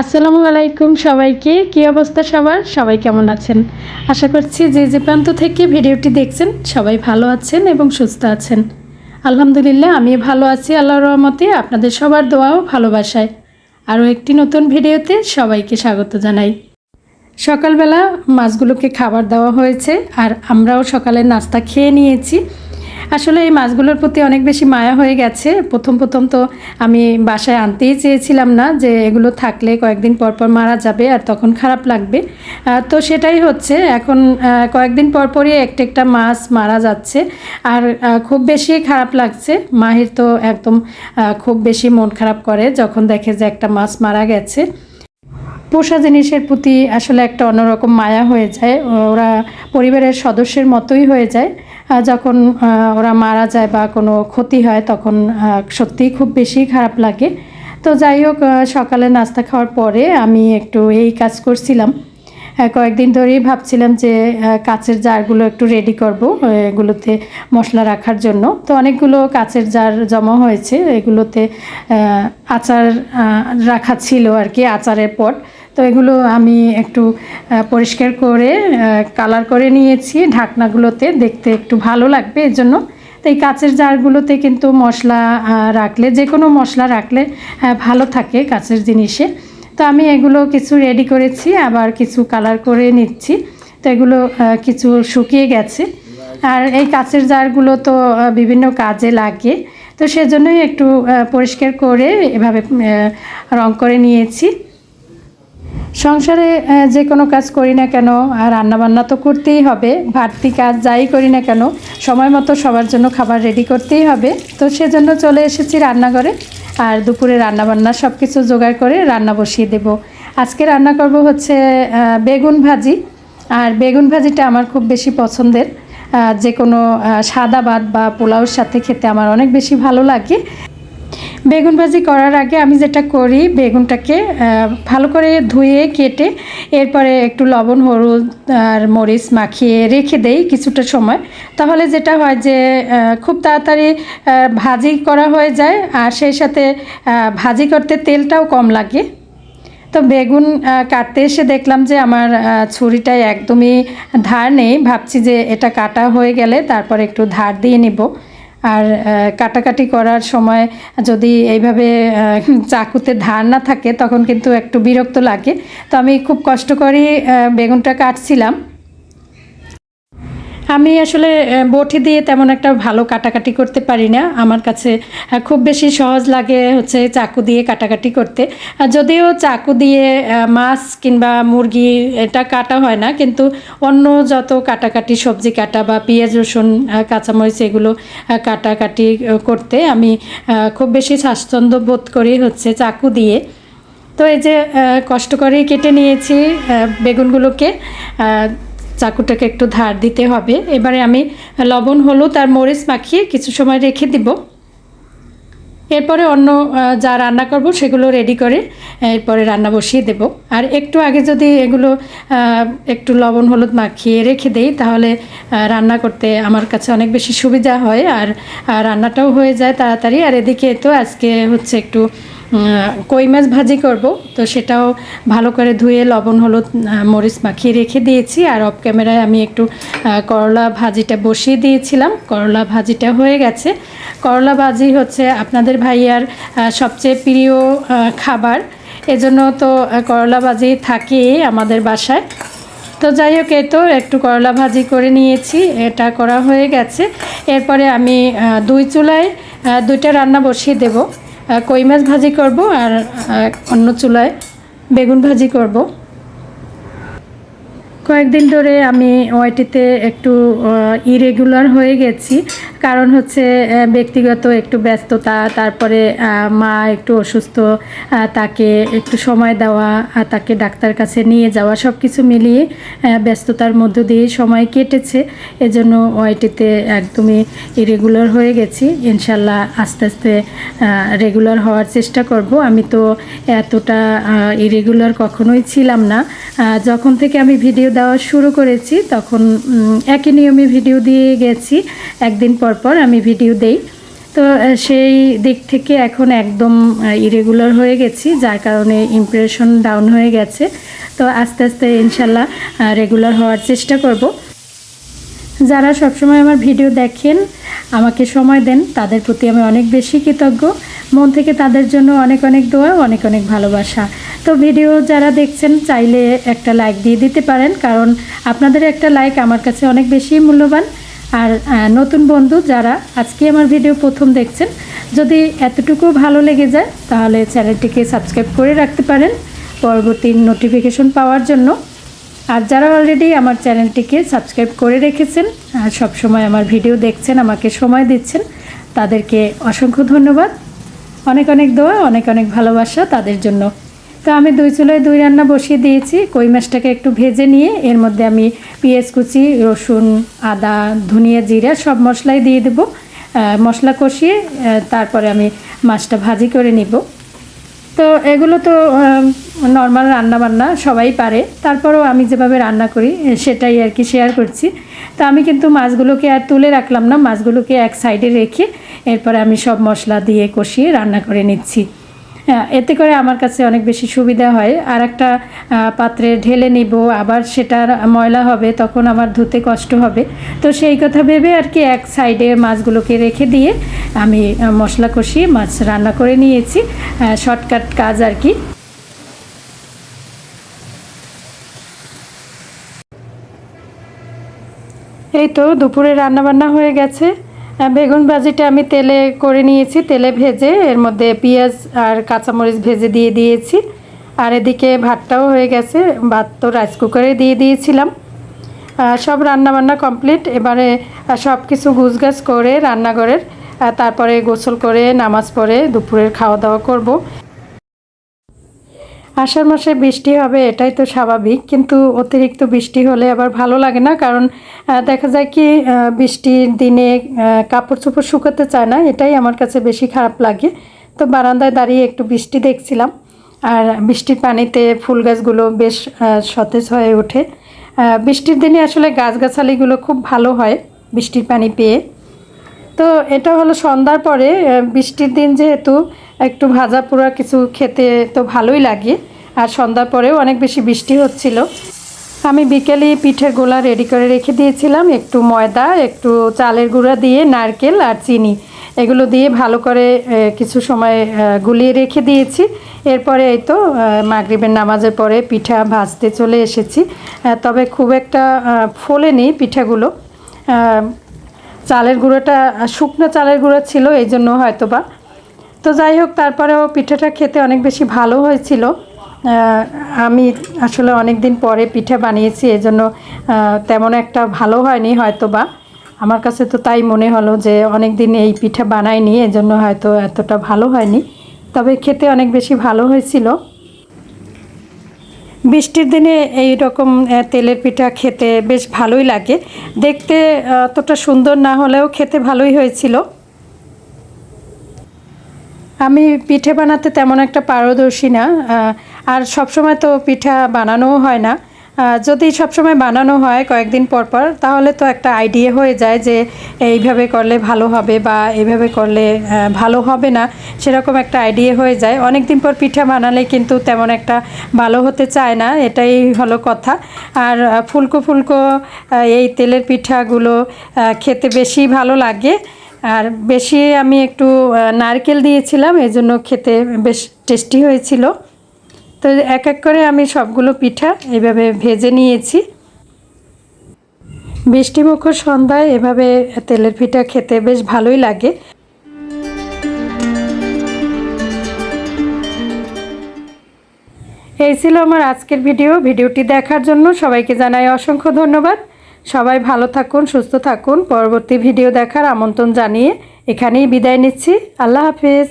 আসসালামু আলাইকুম সবাইকে। কি অবস্থা সবার? সবাই কেমন আছেন? আশা করছি যে যে প্রান্ত থেকে ভিডিওটি দেখছেন, সবাই ভালো আছেন এবং সুস্থ আছেন। আলহামদুলিল্লাহ আমি ভালো আছি আল্লাহর রহমতে, আপনাদের সবার দোয়াও ভালোবাসায়। আরও একটি নতুন ভিডিওতে সবাইকে স্বাগত জানাই। সকালবেলা মাছগুলোকে খাবার দেওয়া হয়েছে, আর আমরাও সকালে নাস্তা খেয়ে নিয়েছি। আসলে এই মাছগুলোর প্রতি অনেক বেশি মায়া হয়ে গেছে। প্রথম প্রথম তো আমি বাসায় আনতেই চেয়েছিলাম না যে এগুলো থাকলে কয়েকদিন পর পর মারা যাবে আর তখন খারাপ লাগবে। তো সেটাই হচ্ছে, এখন কয়েকদিন পর পরই একটা একটা মাছ মারা যাচ্ছে। আর খুব বেশি খারাপ লাগছে। মাহির তো একদম খুব বেশি মন খারাপ করে যখন দেখে যে একটা মাছ মারা গেছে। পোষা জিনিসের প্রতি আসলে একটা অন্যরকম মায়া হয়ে যায়। ওরা পরিবারের সদস্যের মতোই হয়ে যায়। যখন ওরা মারা যায় বা কোনো ক্ষতি হয়, তখন সত্যিই খুব বেশি খারাপ লাগে। তো যাই হোক সকালে নাস্তা খাওয়ার পরে আমি একটু এই কাজ করছিলাম। কয়েকদিন ধরেই ভাবছিলাম যে কাচের জারগুলো একটু রেডি করব এগুলোতে মশলা রাখার জন্য। তো অনেকগুলো কাচের জার জমা হয়েছে, এগুলোতে আচার রাখা ছিল আর কি, আচারের পট। তো এগুলো আমি একটু পরিষ্কার করে কালার করে নিয়েছি। ঢাকনাগুলোতে দেখতে একটু ভালো লাগবে এর জন্য তো এই কাঁচের জারগুলোতে কিন্তু মশলা রাখলে, যে কোনো মশলা রাখলে ভালো থাকে কাঁচের জিনিসে। তো আমি এগুলো কিছু রেডি করেছি, আবার কিছু কালার করে নিচ্ছি। তো এগুলো কিছু শুকিয়ে গেছে। আর এই কাঁচের জারগুলো তো বিভিন্ন কাজে লাগে। তো সেজন্যই একটু পরিষ্কার করে এভাবে রং করে নিয়েছি। সংসারে যে কোনো কাজ করি না কেন রান্নাবান্না তো করতেই হবে, বাড়তি কাজ যাই করি না কেন, সময় মতো সবার জন্য খাবার রেডি করতেই হবে। তো সেজন্য চলে এসেছি রান্নাঘরে, আর দুপুরে রান্নাবান্না সব কিছু জোগাড় করে রান্না বসিয়ে দেব। আজকে রান্না করব হচ্ছে বেগুন ভাজি, আর বেগুন ভাজিটা আমার খুব বেশি পছন্দের। যে কোনো সাদা ভাত বা পোলাওর সাথে খেতে আমার অনেক বেশি ভালো লাগে। বেগুন ভাজি করার আগে আমি যেটা করি, বেগুনটাকে ভালো করে ধুয়ে, কেটে, এরপরে একটু লবণ, হলুদ আর মরিচ মাখিয়ে রেখে দেই কিছুটা সময়। তাহলে যেটা হয় যে খুব তাড়াতাড়ি ভাজি করা হয়ে যায় আর সেই সাথে ভাজি করতে তেলটাও কম লাগে। তো বেগুন কাটতে এসে দেখলাম যে আমার ছুরিটায় একদমই ধার নেই। ভাবছি যে এটা কাটা হয়ে গেলে তারপর একটু ধার দিয়ে নিব। আর কাটাকাটি করার সময় যদি এইভাবে চাকুতে ধার না থাকে তখন কিন্তু একটু বিরক্ত লাগে। তো আমি খুব কষ্ট করেই বেগুনটা কাটছিলাম। আমি আসলে বটি দিয়ে তেমন একটা ভালো কাটাকাটি করতে পারি না। আমার কাছে খুব বেশি সহজ লাগে হচ্ছে চাকু দিয়ে কাটাকাটি করতে। যদিও চাকু দিয়ে মাছ কিংবা মুরগি এটা কাটা হয় না, কিন্তু অন্য যত কাটাকাটি সবজি কাটা বা পেঁয়াজ, রসুন কাঁচামরিচ এগুলো কাটাকাটি করতে আমি খুব বেশি স্বাচ্ছন্দ্য বোধ করি হচ্ছে চাকু দিয়ে। তো এই যে কষ্ট করেই কেটে নিয়েছি বেগুনগুলোকে চাকুটাকে একটু ধার দিতে হবে। এবারে আমি লবণ, হলুদ আর মরিচ মাখিয়ে কিছু সময় রেখে দিব। এরপরে অন্য যা রান্না করব সেগুলো রেডি করে, এরপরে রান্না বসিয়ে দেব। আর একটু আগে যদি এগুলো একটু লবণ, হলুদ মাখিয়ে রেখে দেই, তাহলে রান্না করতে আমার কাছে অনেক বেশি সুবিধা হয়। আর রান্নাটাও হয়ে যায় তাড়াতাড়ি। আর এদিকে তো আজকে হচ্ছে একটু কই মাছ ভাজি করব। তো সেটাও ভালো করে ধুয়ে লবণ, হলুদ মরিচ মাখিয়ে রেখে দিয়েছি। আর অফ ক্যামেরায় আমি একটু করলা ভাজিটা বসিয়ে দিয়েছিলাম। করলা ভাজিটা হয়ে গেছে। করলা ভাজি হচ্ছে আপনাদের ভাইয়ার সবচেয়ে প্রিয় খাবার। এজন্য তো করলা ভাজি থাকেই আমাদের বাসায়। তো যাই হোক, এই তো একটু করলা ভাজি করে নিয়েছি। এটা করা হয়ে গেছে। এরপরে আমি দুই চুলায় দুইটা রান্না বসিয়ে দেব। কই মাছ ভাজি করব আর অন্য চুলায় বেগুন ভাজি করব। কয়েকদিন ধরে আমি ওয়াইটিতে একটু ইরেগুলার হয়ে গেছি। কারণ হচ্ছে ব্যক্তিগত একটু ব্যস্ততা, তারপরে মা একটু অসুস্থ তাকে একটু সময় দেওয়া তাকে ডাক্তার কাছে নিয়ে যাওয়া সব কিছু মিলিয়ে ব্যস্ততার মধ্য দিয়ে সময় কেটেছে। এজন্য ওয়াইটিতে একদমই ইরেগুলার হয়ে গেছি। ইনশাল্লাহ আস্তে আস্তে রেগুলার হওয়ার চেষ্টা করব। আমি তো এতটা ইরেগুলার কখনোই ছিলাম না। যখন থেকে আমি ভিডিও দেওয়া শুরু করেছি, তখন একই নিয়মে ভিডিও দিয়ে গেছি। একদিন পর পর আমি ভিডিও দেই। তো সেই দিক থেকে এখন একদম ইরেগুলার হয়ে গেছি, যার কারণে ইমপ্রেশন ডাউন হয়ে গেছে। তো আস্তে আস্তে ইনশাল্লাহ রেগুলার হওয়ার চেষ্টা করব। যারা সবসময় আমার ভিডিও দেখেন, আমাকে সময় দেন, তাদের প্রতি আমি অনেক বেশি কৃতজ্ঞ। মন থেকে তাদের জন্য অনেক অনেক দোয়া, অনেক অনেক ভালোবাসা। তো ভিডিও যারা দেখছেন, চাইলে একটা লাইক দিয়ে দিতে পারেন, কারণ আপনাদের একটা লাইক আমার কাছে অনেক বেশি মূল্যবান। আর নতুন বন্ধু যারা আজকে আমার ভিডিও প্রথম দেখছেন, যদি এতটুকু ভালো লেগে যায়, তাহলে চ্যানেলটিকে সাবস্ক্রাইব করে রাখতে পারেন। পরবর্তী নোটিফিকেশন পাওয়ার জন্য। আর যারা অলরেডি আমার চ্যানেলটিকে সাবস্ক্রাইব করে রেখেছেন, আর সবসময় আমার ভিডিও দেখছেন, আমাকে সময় দিচ্ছেন, তাদেরকে অসংখ্য ধন্যবাদ। অনেক অনেক দোয়া, অনেক অনেক ভালোবাসা তাদের জন্য। তো আমি দুই চুলোয় দুই রান্না বসিয়ে দিয়েছি। কই মাছটাকে একটু ভেজে নিয়ে, এর মধ্যে আমি পেঁয়াজ কুচি, রসুন, আদা, ধনিয়া, জিরা সব মশলাই দিয়ে দেবো। মশলা কষিয়ে তারপরে আমি মাছটা ভাজি করে নিব। তো এগুলো তো নর্মাল রান্না বান্না সবাই পারে। তারপরেও আমি যেভাবে রান্না করি সেটাই আর কি শেয়ার করছি। তো আমি কিন্তু মাছগুলোকে আর তুলে রাখলাম না, মাছগুলোকে এক সাইডে রেখে, এরপরে আমি সব মশলা দিয়ে কষিয়ে রান্না করে নিচ্ছি। এতে করে আমার কাছে অনেক বেশি সুবিধা হয়। আর একটা পাত্রে ঢেলে নিব, আবার সেটার ময়লা হবে, তখন আমার ধুতে কষ্ট হবে। তো সেই কথা ভেবে আর কি এক সাইডে মাছগুলোকে রেখে দিয়ে আমি মশলা কষিয়ে মাছ রান্না করে নিয়েছি। শর্টকাট কাজ আর কি। এই তো দুপুরে রান্না বান্না হয়ে গেছে। বেগুন ভাজিটা আমি তেলে করে নিয়েছি, তেলে ভেজে এর মধ্যে পেঁয়াজ আর কাঁচামরিচ ভেজে দিয়ে দিয়েছি। আর এদিকে ভাতটাও হয়ে গেছে, ভাত তো রাইস কুকারে দিয়ে দিয়েছিলাম। সব রান্না বান্না কমপ্লিট এবারে সব কিছু গুছগাছ করে রান্নাঘরের তারপরে গোসল করে নামাজ পড়ে দুপুরের খাওয়া দাওয়া করব। আষাঢ় মাসে বৃষ্টি হবে, এটাই তো স্বাভাবিক। কিন্তু অতিরিক্ত বৃষ্টি হলে আবার ভালো লাগে না, কারণ দেখা যায় কি বৃষ্টির দিনে কাপড় চোপড় শুকাতে চায় না, এটাই আমার কাছে বেশি খারাপ লাগে। তো বারান্দায় দাঁড়িয়ে একটু বৃষ্টি দেখছিলাম, আর বৃষ্টির পানিতে ফুল গাছগুলো বেশ সতেজ হয়ে ওঠে। বৃষ্টির দিনে আসলে গাছগাছালিগুলো খুব ভালো হয় বৃষ্টির পানি পেয়ে। তো এটা হলো সন্ধ্যার পরে বৃষ্টির দিন যেহেতু একটু ভাজা পোড়া কিছু খেতে তো ভালোই লাগে। আর সন্ধ্যার পরেও অনেক বেশি বৃষ্টি হচ্ছিল। আমি বিকেলে পিঠের গোলা রেডি করে রেখে দিয়েছিলাম। একটু ময়দা, একটু চালের গুঁড়া দিয়ে নারকেল আর চিনি। এগুলো দিয়ে ভালো করে কিছু সময় গুলিয়ে রেখে দিয়েছি। এরপরে এই তো মাগরিবের নামাজের পরে পিঠা ভাজতে চলে এসেছি। তবে খুব একটা ফোলে নেই পিঠাগুলো। চালের গুঁড়োটা, শুকনো চালের গুঁড়ো ছিল, এই জন্য হয়তো বা তো যাই হোক, তারপরেও পিঠাটা খেতে অনেক বেশি ভালো হয়েছিল। আমি আসলে অনেক দিন পরে পিঠা বানিয়েছি এই জন্য তেমন একটা ভালো হয়নি হয়তো বা আমার কাছে তো তাই মনে হলো যে অনেক দিন এই পিঠা বানাইনি এই জন্য হয়তো এতটা ভালো হয়নি। তবে খেতে অনেক বেশি ভালো হয়েছিল। বৃষ্টির দিনে এই রকম তেলের পিঠা খেতে বেশ ভালোই লাগে। দেখতে অতটা সুন্দর না হলেও খেতে ভালোই হয়েছিল। আমি পিঠে বানাতে তেমন একটা পারদর্শী না আর সবসময় তো পিঠা বানানোও হয় না। যদি সবসময় বানানো হয় কয়েকদিন পর পর, তাহলে তো একটা আইডিয়া হয়ে যায় যে এইভাবে করলে ভালো হবে বা এইভাবে করলে ভালো হবে না, সেরকম একটা আইডিয়া হয়ে যায়। অনেক দিন পর পিঠা বানালে কিন্তু তেমন একটা ভালো হতে চায় না, এটাই হলো কথা। আর ফুলকো ফুলকো এই তেলের পিঠাগুলো খেতে বেশি ভালো লাগে। আর বেশি আমি একটু নারকেল দিয়েছিলাম, এই জন্য খেতে বেশ টেস্টি হয়েছিল। তো এক এক করে আমি সবগুলো পিঠা এইভাবে ভেজে নিয়েছি। বৃষ্টিমুখর সন্ধ্যায় এভাবে তেলের পিঠা খেতে বেশ ভালোই লাগে। এই ছিল আমার আজকের ভিডিও। ভিডিওটি দেখার জন্য সবাইকে জানাই অসংখ্য ধন্যবাদ। সবাই ভালো থাকুন, সুস্থ থাকুন। পরবর্তী ভিডিও দেখার আমন্ত্রণ জানিয়ে এখানেই বিদায় নিচ্ছি। আল্লাহ হাফেজ।